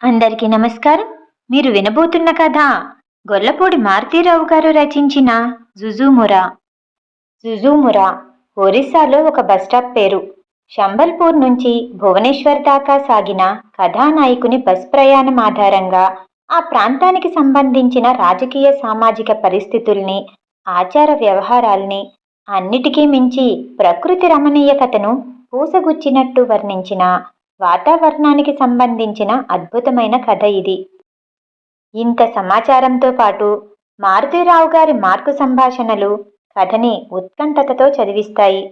అందరికీ నమస్కారం. మీరు వినబోతున్న కథ గొల్లపూడి మారుతీరావు గారు రచించిన జుజుమురా జుజుమురా ఒరిస్సాలో ఒక బస్టాప్ పేరు. శంబల్పూర్ నుంచి భువనేశ్వర్ దాకా సాగిన కథానాయకుని బస్ ప్రయాణం ఆధారంగా ఆ ప్రాంతానికి సంబంధించిన రాజకీయ సామాజిక పరిస్థితుల్ని ఆచార వ్యవహారాల్ని అన్నిటికీ మించి ప్రకృతి రమణీయకతను పూసగుచ్చినట్టు వర్ణించిన వాతావరణానికి సంబంధించిన అద్భుతమైన కథ ఇది. ఇంత సమాచారంతో పాటు మారుతీరావు గారి మార్కు సంభాషణలు కథని ఉత్కంఠతతో చదివిస్తాయి.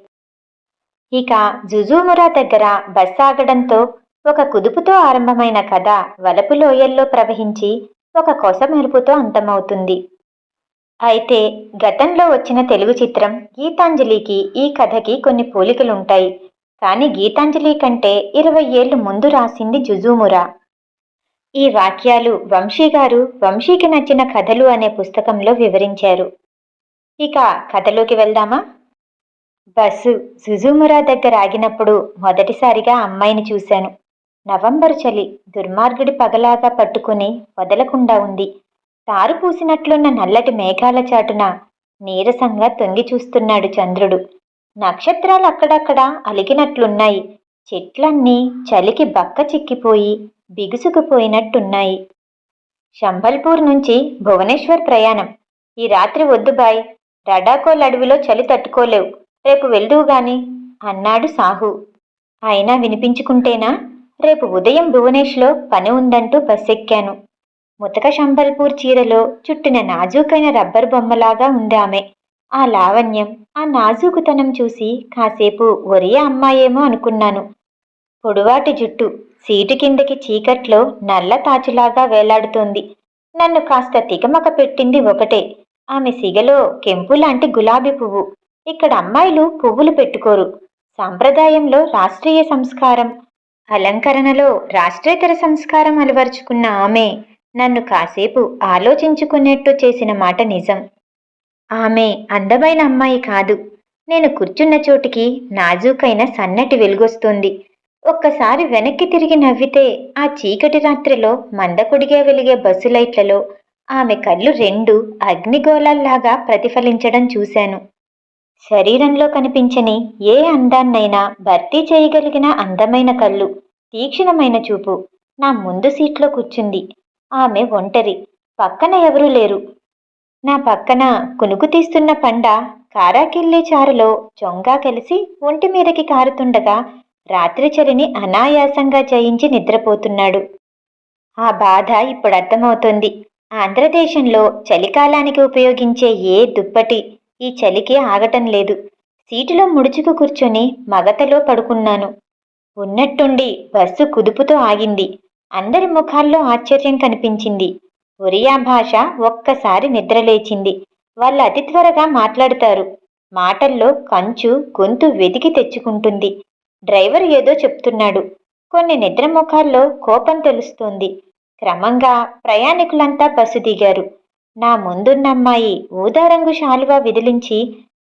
ఇక జుజుమురా దగ్గర బస్ ఆగడంతో ఒక కుదుపుతో ఆరంభమైన కథ వలపు లోయల్లో ప్రవహించి ఒక కొస మెరుపుతో అంతమవుతుంది. అయితే గతంలో వచ్చిన తెలుగు చిత్రం గీతాంజలికి ఈ కథకి కొన్ని పోలికలుంటాయి. కానీ గీతాంజలి కంటే ఇరవై ఏళ్ళు ముందు రాసింది జుజుమురా. ఈ వాక్యాలు వంశీ గారు వంశీకి నచ్చిన కథలు అనే పుస్తకంలో వివరించారు. ఇక కథలోకి వెళ్దామా? బస్సు జుజుమురా దగ్గర ఆగినప్పుడు మొదటిసారిగా అమ్మాయిని చూశాను. నవంబరు చలి దుర్మార్గుడి పగలాగా పట్టుకుని వదలకుండా ఉంది. తారు పూసినట్లున్న నల్లటి మేఘాల చాటున నీరసంగా తొంగి చూస్తున్నాడు చంద్రుడు. నక్షత్రాలు అక్కడక్కడ అలిగినట్లున్నాయి. చెట్లన్నీ చలికి బక్క చిక్కిపోయి బిగుసుకుపోయినట్టున్నాయి. శంబల్పూర్ నుంచి భువనేశ్వర్ ప్రయాణం. ఈ రాత్రి వద్దు బాయ్. రడాకోల్ అడవిలో చలి తట్టుకోలేవు. రేపు వెళ్దువు గాని అన్నాడు సాహు. అయినా వినిపించుకుంటేనా? రేపు ఉదయం భువనేష్లో పని ఉందంటూ బస్సెక్కాను. ముతక శంబల్పూర్ చీరలో చుట్టిన నాజూకైన రబ్బర్ బొమ్మలాగా ఉంది ఆమె. ఆ లావణ్యం ఆ నాజూకుతనం చూసి కాసేపు ఒరే అమ్మాయేమో అనుకున్నాను. పొడువాటి జుట్టు సీటు కిందకి చీకట్లో నల్ల తాచులాగా వేలాడుతోంది. నన్ను కాస్త తికమక పెట్టింది ఒకటే. ఆమె సిగలో కెంపు లాంటి గులాబీ పువ్వు. ఇక్కడ అమ్మాయిలు పువ్వులు పెట్టుకోరు. సాంప్రదాయంలో రాష్ట్రీయ సంస్కారం. అలంకరణలో రాష్ట్రేతర సంస్కారం అలవరుచుకున్న ఆమె నన్ను కాసేపు ఆలోచించుకునేట్టు చేసిన మాట నిజం. ఆమె అందమైన అమ్మాయి కాదు. నేను కూర్చున్న చోటికి నాజూకైన సన్నటి వెలుగొస్తుంది. ఒక్కసారి వెనక్కి తిరిగి నవ్వితే ఆ చీకటి రాత్రిలో మందకొడిగా వెలిగే బస్సు లైట్లలో ఆమె కళ్ళు రెండు అగ్నిగోళాల్లాగా ప్రతిఫలించడం చూశాను. శరీరంలో కనిపించని ఏ అందాన్నైనా భర్తీ చేయగలిగిన అందమైన కళ్ళు తీక్షణమైన చూపు నా ముందు సీట్లో కూర్చుంది. ఆమె ఒంటరి పక్కన ఎవరూ లేరు. నా పక్కన కునుకు తీస్తున్న పండ కారాకెళ్ళే చారులో చొంగా కలిసి ఒంటి మీదకి కారుతుండగా రాత్రి చలిని అనాయాసంగా జయించి నిద్రపోతున్నాడు. ఆ బాధ ఇప్పుడు అర్థమవుతోంది. ఆంధ్రదేశంలో చలికాలానికి ఉపయోగించే ఏ దుప్పటి ఈ చలికి ఆగటం లేదు. సీటులో ముడుచుకు కూర్చొని మగతలో పడుకున్నాను. ఉన్నట్టుండి బస్సు కుదుపుతో ఆగింది. అందరి ముఖాల్లో ఆశ్చర్యం కనిపించింది. ఒరియా భాష ఒక్కసారి నిద్రలేచింది. వాళ్ళు అతి త్వరగా మాట్లాడతారు. మాటల్లో కంచు గొంతు వెతికి తెచ్చుకుంటుంది. డ్రైవర్ ఏదో చెప్తున్నాడు. కొన్ని నిద్ర ముఖాల్లో కోపం తెలుస్తోంది. క్రమంగా ప్రయాణికులంతా బస్సు దిగారు. నా ముందున్న అమ్మాయి ఊదారంగు శాలువా విదిలించి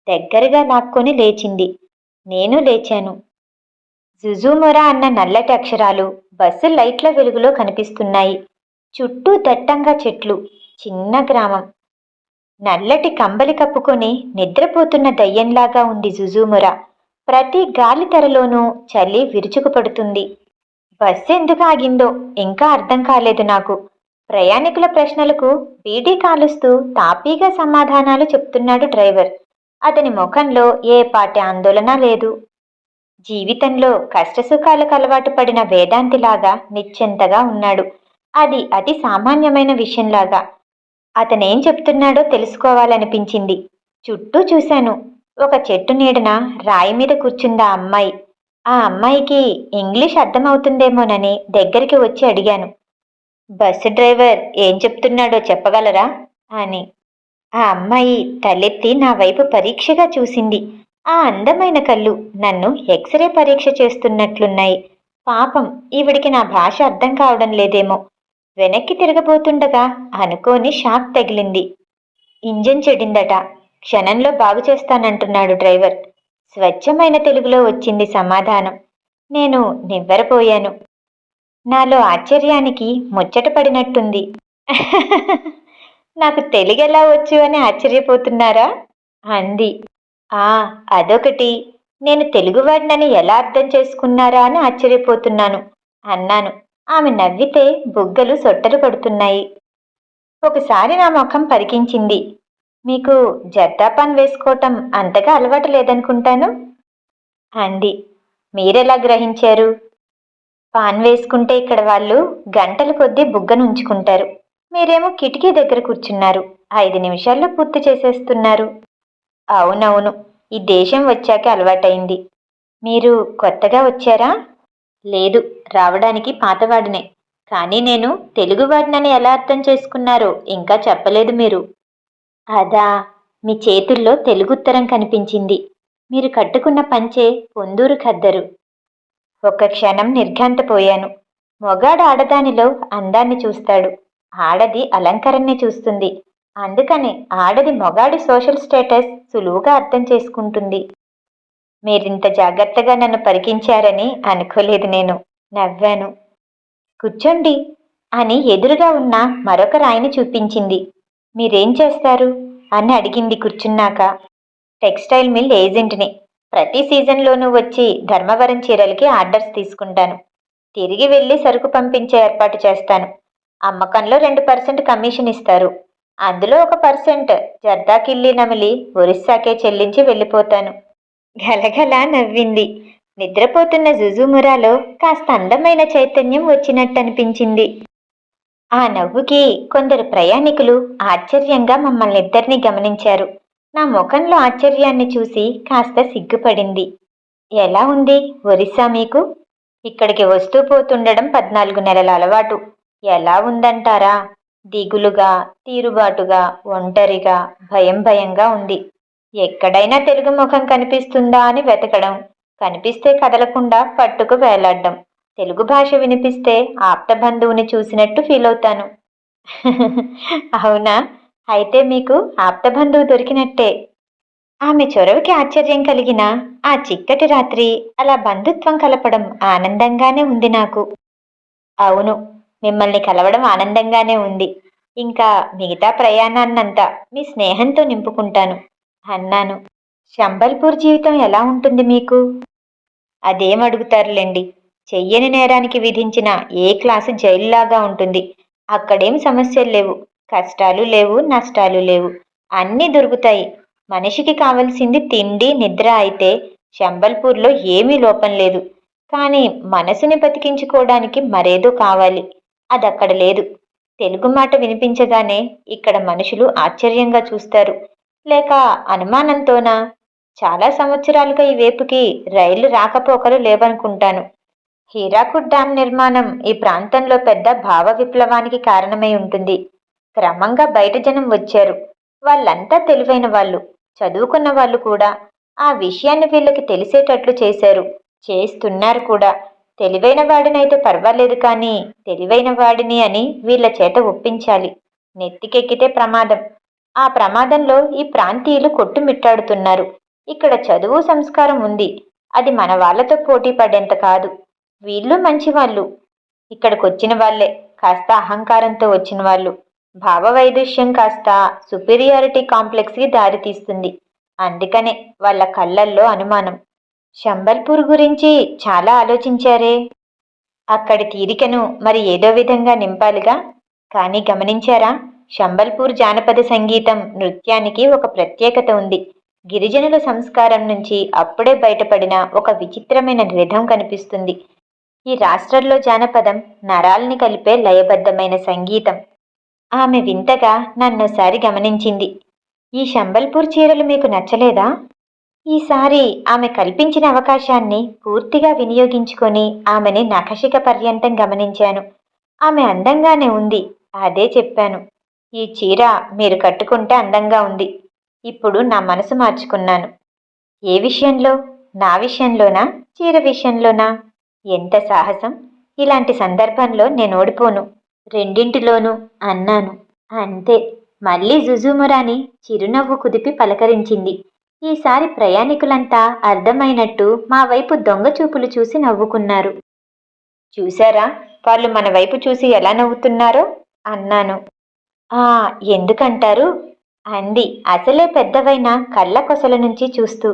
దగ్గరగా లాక్కొని లేచింది. నేను లేచాను. జుజుమొరా అన్న నల్లటి అక్షరాలు బస్సు లైట్ల వెలుగులో కనిపిస్తున్నాయి. చుట్టూ దట్టంగా చెట్లు చిన్న గ్రామం. నల్లటి కంబలి కప్పుకొని నిద్రపోతున్న దయ్యంలాగా ఉంది జుజుమురా ప్రతి గాలి తెరలోనూ చలి విరుచుకుపడుతుంది. బస్సు ఎందుకు ఆగిందో ఇంకా అర్థం కాలేదు నాకు. ప్రయాణికుల ప్రశ్నలకు బీడీ కాలుస్తూ తాపీగా సమాధానాలు చెప్తున్నాడు డ్రైవర్. అతని ముఖంలో ఏ పాటి ఆందోళన లేదు. జీవితంలో కష్టసుఖాలకు అలవాటు పడిన వేదాంతిలాగా నిశ్చింతగా ఉన్నాడు. అది అతి సామాన్యమైన విషయంలాగా. అతనేం చెప్తున్నాడో తెలుసుకోవాలనిపించింది. చుట్టూ చూశాను. ఒక చెట్టు నీడన రాయి మీద కూర్చుందా అమ్మాయి. ఆ అమ్మాయికి ఇంగ్లీష్ అర్థమవుతుందేమోనని దగ్గరికి వచ్చి అడిగాను. బస్సు డ్రైవర్ ఏం చెప్తున్నాడో చెప్పగలరా? అని. ఆ అమ్మాయి తలెత్తి నా వైపు పరీక్షగా చూసింది. ఆ అందమైన కళ్ళు నన్ను ఎక్స్రే పరీక్ష చేస్తున్నట్లున్నాయి. పాపం ఈవిడికి నా భాష అర్థం కావడం లేదేమో. వెనక్కి తిరగబోతుండగా అనుకోని షాక్ తగిలింది. ఇంజన్ చెడిందట. క్షణంలో బాగు చేస్తానంటున్నాడు డ్రైవర్. స్వచ్ఛమైన తెలుగులో వచ్చింది సమాధానం. నేను నివ్వెరపోయాను. నాలో ఆశ్చర్యానికి ముచ్చట పడినట్టుంది. నాకు తెలుగెలా వచ్చు అని ఆశ్చర్యపోతున్నారా? అంది. ఆ అదొకటి. నేను తెలుగువాడినని ఎలా అర్థం చేసుకున్నారా అని ఆశ్చర్యపోతున్నాను. అన్నాను. ఆమె నవ్వితే బుగ్గలు సొట్టలు పడుతున్నాయి ఒకసారి నా ముఖం పరికించింది. మీకు జర్దాపాన్ వేసుకోవటం అంతగా అలవాటు లేదనుకుంటాను? అంది. మీరెలా గ్రహించారు? పాన్ వేసుకుంటే ఇక్కడ వాళ్ళు గంటల కొద్దీ బుగ్గను ఉంచుకుంటారు. మీరేమో కిటికీ దగ్గర కూర్చున్నారు. ఐదు నిమిషాల్లో పూర్తి చేసేస్తున్నారు. అవునవును. ఈ దేశం వచ్చాక అలవాటైంది. మీరు కొత్తగా వచ్చారా? లేదు రావడానికి పాతవాడినే. కానీ నేను తెలుగువాడినని ఎలా అర్థం చేసుకున్నారో ఇంకా చెప్పలేదు మీరు. అదా మీ చేతుల్లో తెలుగుత్తరం కనిపించింది. మీరు కట్టుకున్న పంచే పొందూరు ఖద్దరు. ఒక క్షణం నిర్ఘాంతపోయాను. మొగాడు ఆడదానిలో అందాన్ని చూస్తాడు. ఆడది అలంకరణని చూస్తుంది. అందుకనే ఆడది మొగాడి సోషల్ స్టేటస్ సులువుగా అర్థం చేసుకుంటుంది. మీరింత జాగ్రత్తగా నన్ను పరికించారని అనుకోలేదు నేను. నవ్వాను. కూర్చోండి అని ఎదురుగా ఉన్న మరొక రాయిని చూపించింది. మీరేం చేస్తారు? అని అడిగింది కూర్చున్నాక. టెక్స్టైల్ మిల్ ఏజెంట్ని. ప్రతి సీజన్లోనూ వచ్చి ధర్మవరం చీరలకి ఆర్డర్స్ తీసుకుంటాను. తిరిగి వెళ్ళి సరుకు పంపించే ఏర్పాటు చేస్తాను. అమ్మకంలో రెండు పర్సెంట్ కమిషన్ ఇస్తారు. అందులో ఒక పర్సెంట్ జర్దాకిల్లి నమిలి ఒరిస్సాకే చెల్లించి వెళ్ళిపోతాను. గలగల నవ్వింది. నిద్రపోతున్న జుజుమురాలో కాస్త అందమైన చైతన్యం వచ్చినట్టు అనిపించింది ఆ నవ్వుకి కొందరు ప్రయాణికులు ఆశ్చర్యంగా మమ్మల్నిద్దరిని గమనించారు. నా ముఖంలో ఆశ్చర్యాన్ని చూసి కాస్త సిగ్గుపడింది. ఎలా ఉంది ఒరిస్సా మీకు? ఇక్కడికి వస్తూ పోతుండడం పద్నాలుగు నెలల అలవాటు. ఎలా ఉందంటారా? దిగులుగా తీరుబాటుగా ఒంటరిగా భయం భయంగా ఉంది. ఎక్కడైనా తెలుగు ముఖం కనిపిస్తుందా అని వెతకడం కనిపిస్తే కదలకుండా పట్టుకు వేలాడడం. తెలుగు భాష వినిపిస్తే ఆప్త బంధువుని చూసినట్టు ఫీల్ అవుతాను. అవునా? అయితే మీకు ఆప్త బంధువు దొరికినట్టే. ఆమె చొరవకి ఆశ్చర్యం కలిగిన ఆ చిక్కటి రాత్రి అలా బంధుత్వం కలపడం ఆనందంగానే ఉంది నాకు. అవును మిమ్మల్ని కలవడం ఆనందంగానే ఉంది. ఇంకా మిగతా ప్రయాణాన్నంతా మీ స్నేహంతో నింపుకుంటాను. అన్నాను. శంబల్పూర్ జీవితం ఎలా ఉంటుంది మీకు? అదేం అడుగుతారులేండి. చెయ్యని నేరానికి విధించిన ఏ క్లాసు జైలులాగా ఉంటుంది. అక్కడేం సమస్యలు లేవు. కష్టాలు లేవు నష్టాలు లేవు. అన్నీ దొరుకుతాయి. మనిషికి కావలసింది తిండి నిద్ర అయితే శంబల్పూర్లో ఏమీ లోపం లేదు. కానీ మనసుని బతికించుకోవడానికి మరేదో కావాలి. అది అక్కడ లేదు. తెలుగు మాట వినిపించగానే ఇక్కడ మనుషులు ఆశ్చర్యంగా చూస్తారు. లేక అనుమానంతోనా? చాలా సంవత్సరాలుగా ఈ వేపుకి రైళ్ళు రాకపోకలు లేవనుకుంటాను. హీరాకుడ్ డ్యాం నిర్మాణం ఈ ప్రాంతంలో పెద్ద భావ విప్లవానికి కారణమై ఉంటుంది. క్రమంగా బయట జనం వచ్చారు. వాళ్ళంతా తెలివైన వాళ్ళు. చదువుకున్న వాళ్ళు కూడా. ఆ విషయాన్ని వీళ్ళకి తెలిసేటట్లు చేశారు. చేస్తున్నారు కూడా. తెలివైన వాడినైతే పర్వాలేదు కానీ తెలివైన వాడిని అని వీళ్ళ చేత ఒప్పించాలి. నెత్తికెక్కితే ప్రమాదం. ఆ ప్రమాదంలో ఈ ప్రాంతీయులు కొట్టుమిట్టాడుతున్నారు. ఇక్కడ చదువు సంస్కారం ఉంది. అది మన వాళ్ళతో పోటీ పడేంత కాదు. వీళ్ళు మంచివాళ్ళు. ఇక్కడికొచ్చిన వాళ్ళే. కాస్త అహంకారంతో వచ్చిన వాళ్ళు. భావవైదుష్యం కాస్త సుపీరియారిటీ కాంప్లెక్స్కి దారితీస్తుంది అందుకనే వాళ్ళ కళ్ళల్లో అనుమానం. శంబల్పూర్ గురించి చాలా ఆలోచించారే. అక్కడి తీరికను మరి ఏదో విధంగా నింపాలిగా? కానీ గమనించారా? శంబల్పూర్ జానపద సంగీతం నృత్యానికి ఒక ప్రత్యేకత ఉంది. గిరిజనుల సంస్కారం నుంచి అప్పుడే బయటపడిన ఒక విచిత్రమైన గ్రిధం కనిపిస్తుంది. ఈ రాష్ట్రంలో జానపదం నరాల్ని కలిపే లయబద్ధమైన సంగీతం. ఆమె వింతగా నన్నోసారి గమనించింది. ఈ శంబల్పూర్ చీరలు మీకు నచ్చలేదా? ఈసారి ఆమె కల్పించిన అవకాశాన్ని పూర్తిగా వినియోగించుకొని ఆమెని నఖశిక పర్యంతం గమనించాను. ఆమె అందంగానే ఉంది అదే చెప్పాను. ఈ చీర మీరు కట్టుకుంటే అందంగా ఉంది. ఇప్పుడు నా మనసు మార్చుకున్నాను. ఏ విషయంలో? నా విషయంలోనా? చీర విషయంలోనా? ఎంత సాహసం! ఇలాంటి సందర్భంలో నేను ఓడిపోను. రెండింటిలోనూ అన్నాను. అంతే. మళ్ళీ జుజుమురాని చిరునవ్వు కుదిపి పలకరించింది. ఈసారి ప్రయాణికులంతా అర్థమైనట్టు మా వైపు దొంగ చూపులు చూసి నవ్వుకున్నారు. చూసారా వాళ్ళు మన వైపు చూసి ఎలా నవ్వుతున్నారో? అన్నాను. ఆ ఎందుకంటారు? అంది. అసలే పెద్దవైన కళ్ళ కొసల నుంచి చూస్తూ.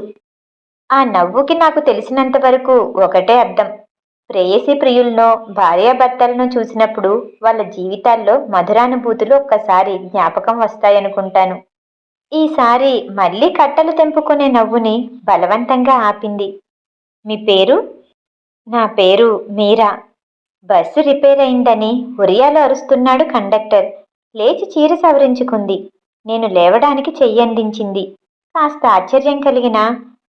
ఆ నవ్వుకి నాకు తెలిసినంత వరకు ఒకటే అర్థం. ప్రేయసి ప్రియులను భార్యాభర్తలను చూసినప్పుడు వాళ్ళ జీవితాల్లో మధురానుభూతులు ఒక్కసారి జ్ఞాపకం వస్తాయనుకుంటాను. ఈసారి మళ్ళీ కట్టలు తెంపుకునే నవ్వుని బలవంతంగా ఆపింది. మీ పేరు? నా పేరు మీరా. బస్సు రిపేర్ అయిందని ఉరియాలో అరుస్తున్నాడు కండక్టర్. లేచి చీర సవరించుకుంది. నేను లేవడానికి చెయ్యందించింది కాస్త ఆశ్చర్యం కలిగిన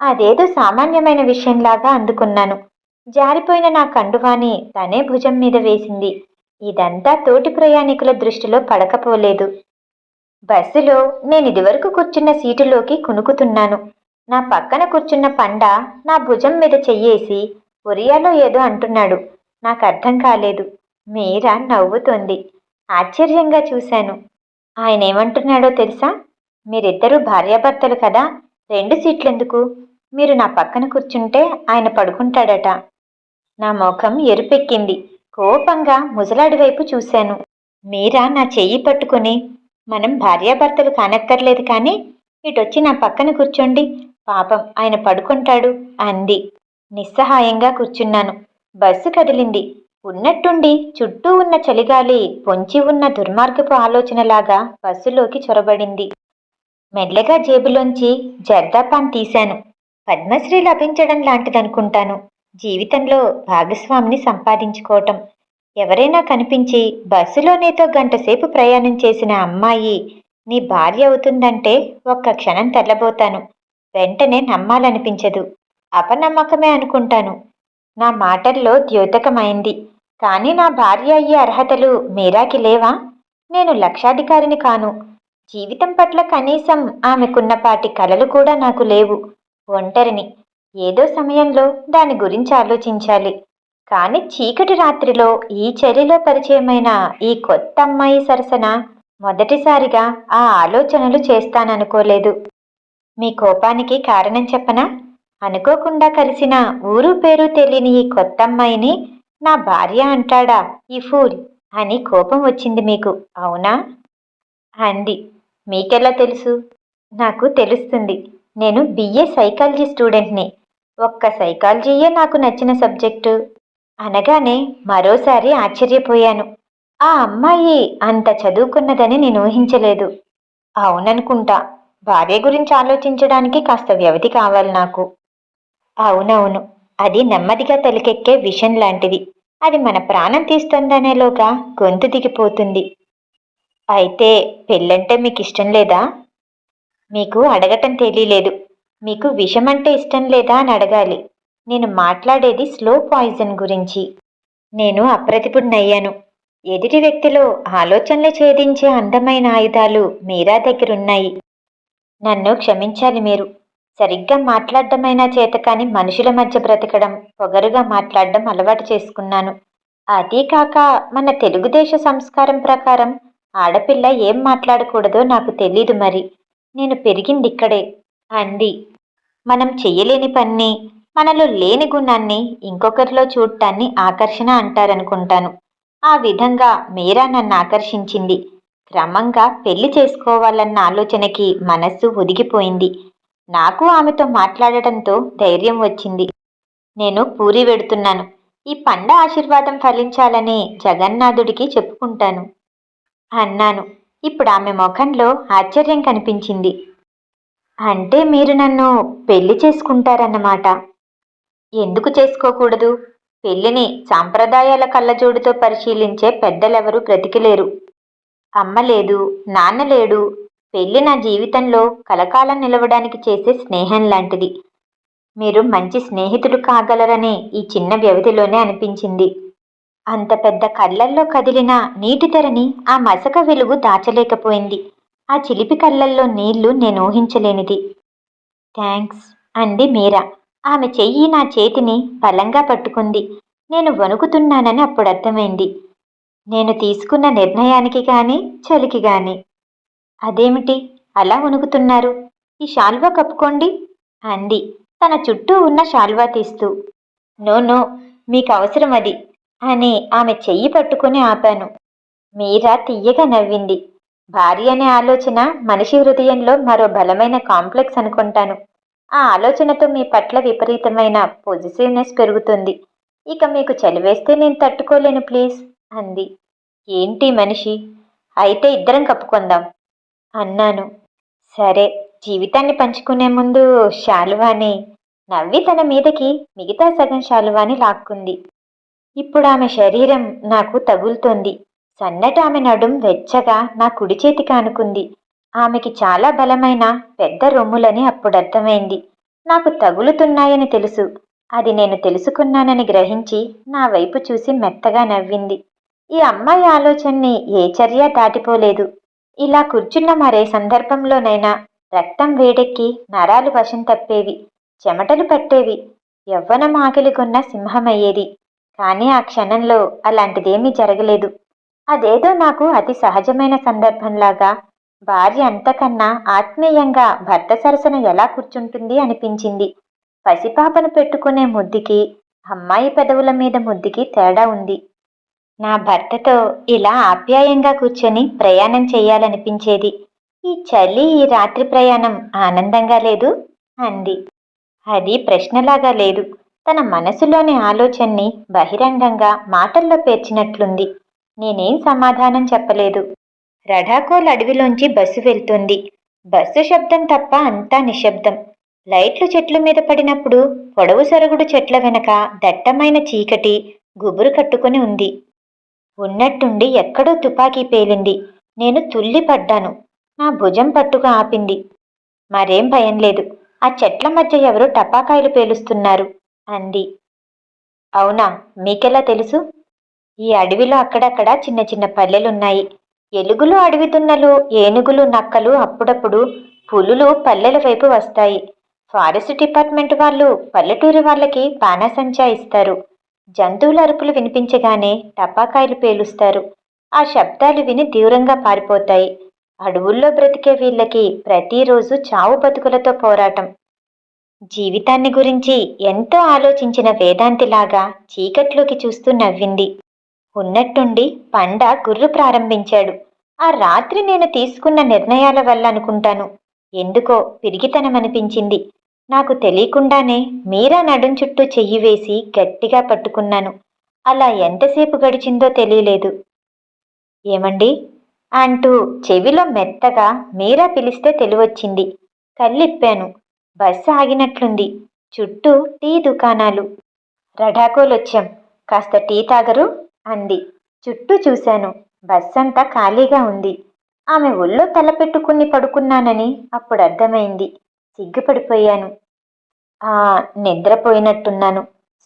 అదేదో సామాన్యమైన విషయంలాగా అందుకున్నాను. జారిపోయిన నా కండువాని తనే భుజం మీద వేసింది. ఇదంతా తోటి ప్రయాణికుల దృష్టిలో పడకపోలేదు. బస్సులో నేను ఇదివరకు కూర్చున్న సీటులోకి కునుకుతున్నాను. నా పక్కన కూర్చున్న పండ నా భుజం మీద చెయ్యేసి ఒరియాలో ఏదో అంటున్నాడు. నాకు అర్థం కాలేదు. మీరా నవ్వుతోంది. ఆశ్చర్యంగా చూశాను. ఆయన ఏమంటున్నాడో తెలుసా? మీరిద్దరూ భార్యాభర్తలు కదా రెండు సీట్లెందుకు? మీరు నా పక్కన కూర్చుంటే ఆయన పడుకుంటాడట. నా ముఖం ఎరుపెక్కింది. కోపంగా ముసలాడి వైపు చూశాను. మీరా నా చెయ్యి పట్టుకుని మనం భార్యాభర్తలు కానక్కర్లేదు కానీ ఇటొచ్చి నా పక్కన కూర్చోండి. పాపం ఆయన పడుకుంటాడు అంది. నిస్సహాయంగా కూర్చున్నాను. బస్సు కదిలింది. ఉన్నట్టుండి చుట్టూ ఉన్న చలిగాలి పొంచి ఉన్న దుర్మార్గపు ఆలోచనలాగా బస్సులోకి చొరబడింది. మెల్లగా జేబులోంచి జర్దాపాన్ తీశాను. పద్మశ్రీ లభించడం లాంటిదనుకుంటాను. జీవితంలో భాగస్వామిని సంపాదించుకోవటం. ఎవరైనా కనిపించి బస్సులో నీతో గంటసేపు ప్రయాణం చేసిన అమ్మాయి నీ భార్య అవుతుందంటే ఒక్క క్షణం తెల్లబోతాను. వెంటనే నమ్మాలనిపించదు. అపనమ్మకమే అనుకుంటాను. నా మాటల్లో ద్యోతకమైంది. కానీ నా భార్య అయ్యే అర్హతలు మీరాకి లేవా? నేను లక్షాధికారిని కాను. జీవితం పట్ల కనీసం ఆమెకున్నపాటి కలలు కూడా నాకు లేవు. ఒంటరిని. ఏదో సమయంలో దాని గురించి ఆలోచించాలి. కానీ చీకటి రాత్రిలో ఈ చలిలో పరిచయమైన ఈ కొత్త అమ్మాయి సరసన మొదటిసారిగా ఆ ఆలోచనలు చేస్తాననుకోలేదు. మీ కోపానికి కారణం చెప్పనా? అనుకోకుండా కలిసిన ఊరు పేరు తెలియని ఈ కొత్త అమ్మాయిని నా భార్య అంటాడా? ఈ ఫూల్ అని కోపం వచ్చింది మీకు అవునా? అంది. మీకెలా తెలుసు? నాకు తెలుస్తుంది. నేను బిఏ సైకాలజీ స్టూడెంట్ని ఒక్క సైకాలజీయే నాకు నచ్చిన సబ్జెక్టు అనగానే మరోసారి ఆశ్చర్యపోయాను. ఆ అమ్మాయి అంత చదువుకున్నదని నేను ఊహించలేదు. అవుననుకుంటా భార్య గురించి ఆలోచించడానికి కాస్త వ్యవధి కావాలి నాకు. అవునవును అది నెమ్మదిగా తలకెక్కే విషం లాంటిది. అది మన ప్రాణం తీస్తుందనేలోగా గొంతు దిగిపోతుంది. అయితే పెళ్ళంటే మీకు ఇష్టం లేదా? మీకు అడగటం తెలియలేదు. మీకు విషం అంటే ఇష్టం లేదా అని అడగాలి. నేను మాట్లాడేది స్లో పాయిజన్ గురించి. నేను అప్రతిభుడినయ్యాను. ఎదుటి వ్యక్తిలో ఆలోచనలు ఛేదించే అందమైన ఆయుధాలు మీరా దగ్గరున్నాయి. నన్ను క్షమించాలి మీరు. సరిగ్గా మాట్లాడడమైనా చేత కానీ మనుషుల మధ్య బ్రతకడం పొగరుగా మాట్లాడడం అలవాటు చేసుకున్నాను. అదీ కాక మన తెలుగుదేశ సంస్కారం ప్రకారం ఆడపిల్ల ఏం మాట్లాడకూడదో నాకు తెలీదు మరి. నేను పెరిగింది ఇక్కడే అంది. మనం చెయ్యలేని పన్ని మనలో లేని గుణాన్ని ఇంకొకరిలో చూడటాన్ని ఆకర్షణ అంటారనుకుంటాను. ఆ విధంగా మీరా నన్ను ఆకర్షించింది. క్రమంగా పెళ్ళి చేసుకోవాలన్న ఆలోచనకి మనస్సు ఒదిగిపోయింది నాకు ఆమెతో మాట్లాడటంతో ధైర్యం వచ్చింది. నేను పూరి వెడుతున్నాను. ఈ పండ ఆశీర్వాదం ఫలించాలని జగన్నాథుడికి చెప్పుకుంటాను. అన్నాను. ఇప్పుడు ఆమె ముఖంలో ఆశ్చర్యం కనిపించింది. అంటే మీరు నన్ను పెళ్ళి చేసుకుంటారన్నమాట. ఎందుకు చేసుకోకూడదు? పెళ్ళిని సాంప్రదాయాల కళ్ళజోడుతో పరిశీలించే పెద్దలెవరూ బ్రతికిలేరు. అమ్మ లేదు నాన్న లేడు పెళ్ళి నా జీవితంలో కలకాలం నిలవడానికి చేసే స్నేహం లాంటిది. మీరు మంచి స్నేహితుడు కాగలరనే ఈ చిన్న వ్యవధిలోనే అనిపించింది. అంత పెద్ద కళ్ళల్లో కదిలిన నీటి తెరని ఆ మసక వెలుగు దాచలేకపోయింది. ఆ చిలిపి కళ్ళల్లో నీళ్ళు నేను ఊహించలేనిది. థ్యాంక్స్ అంది మీరా. ఆమె చెయ్యి నా చేతిని బలంగా పట్టుకుంది. నేను వణుకుతున్నానని అప్పుడు అర్థమైంది. నేను తీసుకున్న నిర్ణయానికి కానీ చలికి కానీ అదేమిటి? అలా వణుకుతున్నారు. ఈ శాల్వా కప్పుకోండి అంది. తన చుట్టూ ఉన్న శాల్వా తీస్తూ. నో నో మీకు అవసరం అది అని ఆమె చెయ్యి పట్టుకుని ఆపాను. మీరా తీయగా నవ్వింది. భార్య అనే ఆలోచన మనిషి హృదయంలో మరో బలమైన కాంప్లెక్స్ అనుకుంటాను. ఆ ఆలోచనతో మీ పట్ల విపరీతమైన పొజిటివ్నెస్ పెరుగుతుంది. ఇక మీకు చలివేస్తే నేను తట్టుకోలేను ప్లీజ్ అంది. ఏంటి మనిషి? అయితే ఇద్దరం కప్పుకుందాం. అన్నాను. సరే జీవితాన్ని పంచుకునే ముందు శాలువాని నవ్వి తన మీదకి మిగతా సగం శాలువాని లాక్కుంది. ఇప్పుడు ఆమె శరీరం నాకు తగులుతోంది. సన్నటి ఆమె నడుం వెచ్చగా నా కుడి చేతికి ఆనుకుంది. ఆమెకి చాలా బలమైన పెద్ద రొమ్ములని అప్పుడు అర్థమైంది నాకు తగులుతున్నాయని తెలుసు. అది నేను తెలుసుకున్నానని గ్రహించి నా వైపు చూసి మెత్తగా నవ్వింది. ఈ అమ్మాయి ఆలోచనని ఏ చర్య దాటిపోలేదు. ఇలా కూర్చున్న మరే సందర్భంలోనైనా రక్తం వేడెక్కి నరాలు వశం తప్పేవి చెమటలు పట్టేవి యవ్వనం ఆకలిగొన్న సింహమయ్యేది. కానీ ఆ క్షణంలో అలాంటిదేమీ జరగలేదు. అదేదో నాకు అతి సహజమైన సందర్భంలాగా భార్య అంతకన్నా ఆత్మీయంగా భర్త సరసన ఎలా కూర్చుంటుంది అనిపించింది. పసిపాపను పెట్టుకునే ముద్దికి అమ్మాయి పెదవుల మీద ముద్దికి తేడా ఉంది. నా భర్తతో ఇలా ఆప్యాయంగా కూర్చొని ప్రయాణం చేయాలనిపించేది. ఈ చలి ఈ రాత్రి ప్రయాణం ఆనందంగా లేదు? అంది. అది ప్రశ్నలాగా లేదు. తన మనసులోని ఆలోచనని బహిరంగంగా మాటల్లో పేర్చినట్లుంది. నేనేం సమాధానం చెప్పలేదు. రడాకోల్ అడవిలోంచి బస్సు వెళ్తుంది. బస్సు శబ్దం తప్ప అంతా నిశ్శబ్దం. లైట్లు చెట్ల మీద పడినప్పుడు పొడవు సరుగుడు చెట్ల వెనక దట్టమైన చీకటి గుబురు కట్టుకుని ఉంది. ఉన్నట్టుండి ఎక్కడో తుపాకీ పేలింది. నేను తుల్లిపడ్డాను. నా భుజం పట్టుగా ఆపింది. మరేం భయం లేదు. ఆ చెట్ల మధ్య ఎవరో టపాకాయలు పేలుస్తున్నారు అంది. అవునా మీకెలా తెలుసు? ఈ అడవిలో అక్కడక్కడ చిన్న చిన్న పల్లెలున్నాయి. ఎలుగులు అడవితున్నలు ఏనుగులు నక్కలు అప్పుడప్పుడు పులులు పల్లెల వైపు వస్తాయి. ఫారెస్ట్ డిపార్ట్మెంట్ వాళ్ళు పల్లెటూరి వాళ్ళకి బాణసంచా ఇస్తారు. జంతువుల అరుపులు వినిపించగానే టపాకాయలు పేలుస్తారు. ఆ శబ్దాలు విని తీవ్రంగా పారిపోతాయి. అడవుల్లో బ్రతికే వీళ్ళకి ప్రతిరోజు చావు బతుకులతో పోరాటం. జీవితాన్ని గురించి ఎంతో ఆలోచించిన వేదాంతిలాగా చీకట్లోకి చూస్తూ నవ్వింది. ఉన్నట్టుండి పండ గుర్రు ప్రారంభించాడు. ఆ రాత్రి నేను తీసుకున్న నిర్ణయాల వల్ల అనుకుంటాను. ఎందుకో పిరిగితనమనిపించింది. నాకు తెలియకుండానే మీరా నడుం చుట్టూ చెయ్యి వేసి గట్టిగా పట్టుకున్నాను. అలా ఎంతసేపు గడిచిందో తెలియలేదు. ఏమండి? అంటూ చెవిలో మెత్తగా మీరా పిలిస్తే తెలివొచ్చింది. కళ్ళిప్పాను. బస్సు ఆగినట్లుంది. చుట్టూ టీ దుకాణాలు. రడాకోలొచ్చాం కాస్త టీ తాగరు? అంది. చుట్టూ చూశాను. బస్సంతా ఖాళీగా ఉంది. ఆమె ఒళ్ళో తల పెట్టుకుని పడుకున్నానని అప్పుడు అర్థమైంది సిగ్గుపడిపోయాను. ఆ నిద్రపోయినట్టున్నాను.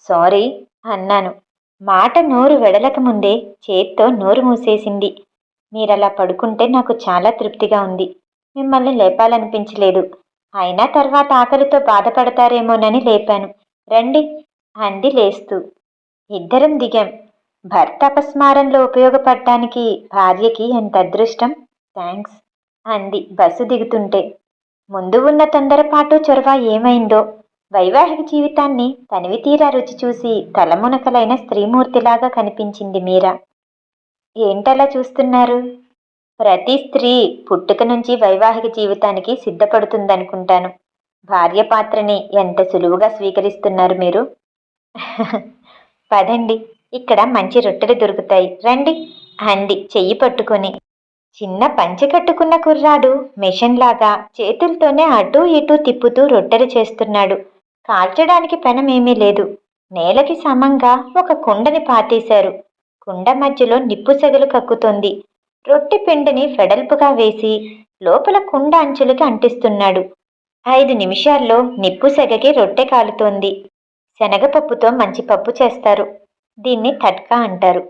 సారీ అన్నాను. మాట నోరు వెడలక ముందే చేత్తో నోరు మూసేసింది. మీరలా పడుకుంటే నాకు చాలా తృప్తిగా ఉంది. మిమ్మల్ని లేపాలనిపించలేదు. అయినా తర్వాత ఆకలితో బాధపడతారేమోనని లేపాను. రండి అంది లేస్తూ. ఇద్దరం దిగాం. భర్త అపస్మారంలో ఉపయోగపడటానికి భార్యకి ఎంత అదృష్టం? థ్యాంక్స్ అంది బస్సు దిగుతుంటే. ముందు ఉన్న తొందరపాటు చొరవ ఏమైందో. వైవాహిక జీవితాన్ని తనివి తీరా రుచి చూసి తలమునకలైన స్త్రీమూర్తిలాగా కనిపించింది మీరా. ఏంటలా చూస్తున్నారు? ప్రతి స్త్రీ పుట్టుక నుంచి వైవాహిక జీవితానికి సిద్ధపడుతుందనుకుంటాను. భార్య పాత్రని ఎంత సులువుగా స్వీకరిస్తున్నారు మీరు? పదండి ఇక్కడ మంచి రొట్టెలు దొరుకుతాయి. రండి అంది చెయ్యి పట్టుకొని. చిన్న పంచె కట్టుకున్న కుర్రాడు మెషిన్ లాగా చేతులతోనే అటూ ఇటూ తిప్పుతూ రొట్టెలు చేస్తున్నాడు. కాల్చడానికి పెనమేమీ లేదు. నేలకి సమంగా ఒక కుండని పాతేశారు. కుండ మధ్యలో నిప్పు సెగలు కక్కుతోంది. రొట్టె పిండిని ఫెడల్పుగా వేసి లోపల కుండ అంచులకి అంటిస్తున్నాడు. ఐదు నిమిషాల్లో నిప్పు సెగకి రొట్టె కాలుతోంది. శనగపప్పుతో మంచి పప్పు చేస్తారు. దీన్ని తట్కా అంటారు.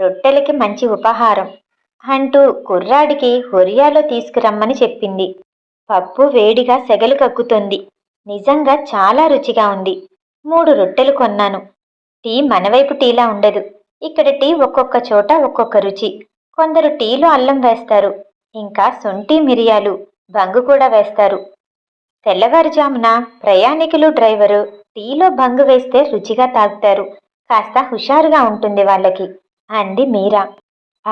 రొట్టెలకి మంచి ఉపహారం. అంటూ కుర్రాడికి హొరియాలో తీసుకురమ్మని చెప్పింది. పప్పు వేడిగా సెగలు కక్కుతుంది. నిజంగా చాలా రుచిగా ఉంది. మూడు రొట్టెలు కొన్నాను. టీ మనవైపు టీలా ఉండదు. ఇక్కడ టీ ఒక్కొక్క చోట ఒక్కొక్క రుచి. కొందరు టీలో అల్లం వేస్తారు. ఇంకా సొంటి మిరియాలు బంగు కూడా వేస్తారు. తెల్లవారుజామున ప్రయాణికులు డ్రైవరు టీలో బంగు వేస్తే రుచిగా తాగుతారు. కాస్త హుషారుగా ఉంటుంది వాళ్ళకి. అంది మీరా.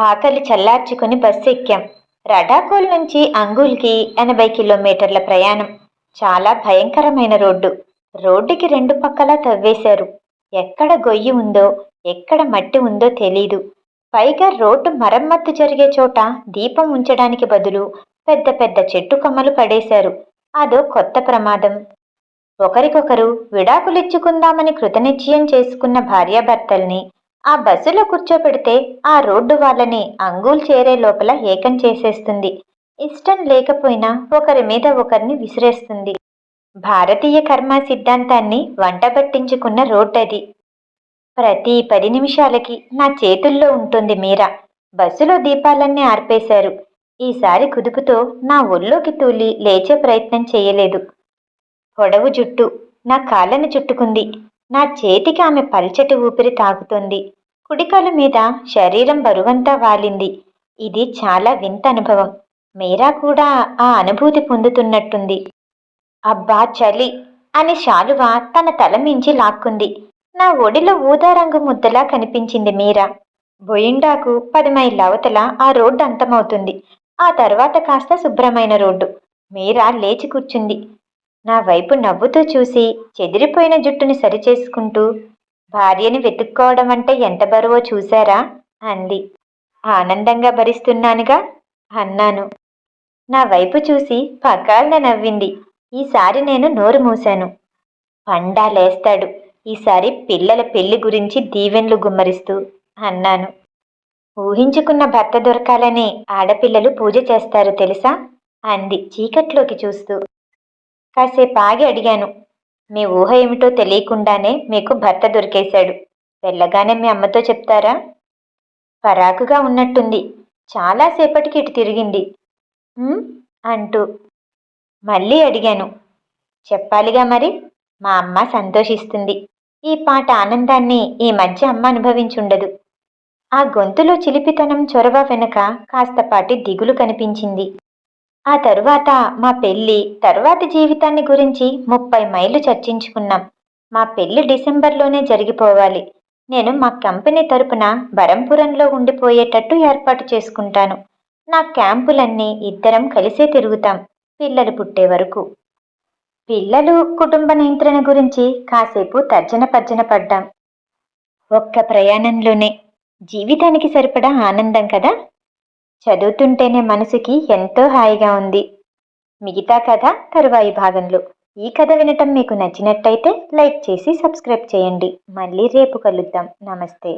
ఆకలి చల్లార్చుకుని బస్సు ఎక్కాం. రడాకోల్ నుంచి అంగుల్కి ఎనభై కిలోమీటర్ల ప్రయాణం. చాలా భయంకరమైన రోడ్డు. రోడ్డుకి రెండు పక్కలా తవ్వేశారు. ఎక్కడ గొయ్యి ఉందో ఎక్కడ మట్టి ఉందో తెలీదు. పైగా రోడ్డు మరమ్మత్తు జరిగే చోట దీపం ఉంచడానికి బదులు పెద్ద పెద్ద చెట్టు కొమ్మలు పడేశారు. అదో కొత్త ప్రమాదం. ఒకరికొకరు విడాకులిచ్చుకుందామని కృతనిశ్చయం చేసుకున్న భార్యాభర్తల్ని ఆ బస్సులో కూర్చోపెడితే ఆ రోడ్డు వాళ్ళని అంగూల్ చేరే లోపల ఏకం చేసేస్తుంది. ఇష్టం లేకపోయినా ఒకరి మీద ఒకరిని విసిరేస్తుంది. భారతీయ కర్మ సిద్ధాంతాన్ని వంటబట్టించుకున్న రోడ్ అది ప్రతి పది నిమిషాలకి నా చేతుల్లో ఉంటుంది మీరా. బస్సులో దీపాలన్నీ ఆర్పేశారు. ఈసారి కుదుపుతో నా ఒళ్ళోకి తూలి లేచే ప్రయత్నం చేయలేదు. పొడవు జుట్టు. నా కాళ్ళను చుట్టుకుంది. నా చేతికి ఆమె పల్చటి ఊపిరి తాగుతుంది కుడికాలు మీద శరీరం బరువంతా వాలింది. ఇది చాలా వింత అనుభవం. మీరా కూడా ఆ అనుభూతి పొందుతున్నట్టుంది. అబ్బా చలి! అని శాలువ తన తల మించి లాక్కుంది. నా ఒడిలో ఊదా రంగు ముద్దలా కనిపించింది మీరా. బొయిండాకు పది మైళ్ళ అవతల ఆ రోడ్డు అంతమవుతుంది. ఆ తర్వాత కాస్త శుభ్రమైన రోడ్డు. మీరా లేచి కూర్చుంది. నా వైపు నవ్వుతూ చూసి చెదిరిపోయిన జుట్టుని సరిచేసుకుంటూ భార్యని వెతుక్కోవడం అంటే ఎంత బరువో చూశారా? అంది. ఆనందంగా భరిస్తున్నానుగా? అన్నాను. నా వైపు చూసి పకాళ్ళ నవ్వింది. ఈసారి నేను నోరు మూశాను. పండా లేస్తాడు. ఈసారి పిల్లల పెళ్ళి గురించి దీవెన్లు గుమ్మరిస్తూ అన్నాను. ఊహించుకున్న భర్త దొరకాలని ఆడపిల్లలు పూజ చేస్తారు తెలుసా? అంది చీకట్లోకి చూస్తూ. కాసేపు ఆగి అడిగాను మీ ఊహ ఏమిటో తెలియకుండానే మీకు భర్త దొరికేశాడు. వెళ్ళగానే మీ అమ్మతో చెప్తారా? పరాకుగా ఉన్నట్టుంది. చాలాసేపటికి ఇటు తిరిగింది. అంటూ మళ్ళీ అడిగాను. చెప్పాలిగా మరి? మా అమ్మ సంతోషిస్తుంది. ఈ పాట ఆనందాన్ని ఈ మధ్య అమ్మ అనుభవించుండదు. ఆ గొంతులో చిలిపితనం చొరవ వెనక కాస్తపాటి దిగులు కనిపించింది. ఆ తరువాత మా పెళ్ళి తరువాతి జీవితాన్ని గురించి ముప్పై మైళ్ళు చర్చించుకున్నాం. మా పెళ్ళి డిసెంబర్లోనే జరిగిపోవాలి. నేను మా కంపెనీ తరపున బరంపురంలో ఉండిపోయేటట్టు ఏర్పాటు చేసుకుంటాను. నా క్యాంపులన్నీ ఇద్దరం కలిసే తిరుగుతాం. పిల్లలు పుట్టే వరకు. పిల్లలు కుటుంబ నియంత్రణ గురించి కాసేపు తర్జన పర్జన పడ్డాం. ఒక్క ప్రయాణంలోనే. జీవితానికి సరిపడా ఆనందం కదా? చదువుతుంటేనే మనసుకి ఎంతో హాయిగా ఉంది. మిగతా కథ తరువాయి భాగంలో. ఈ కథ వినటం మీకు నచ్చినట్టయితే లైక్ చేసి సబ్స్క్రైబ్ చేయండి. మళ్ళీ రేపు కలుద్దాం. నమస్తే.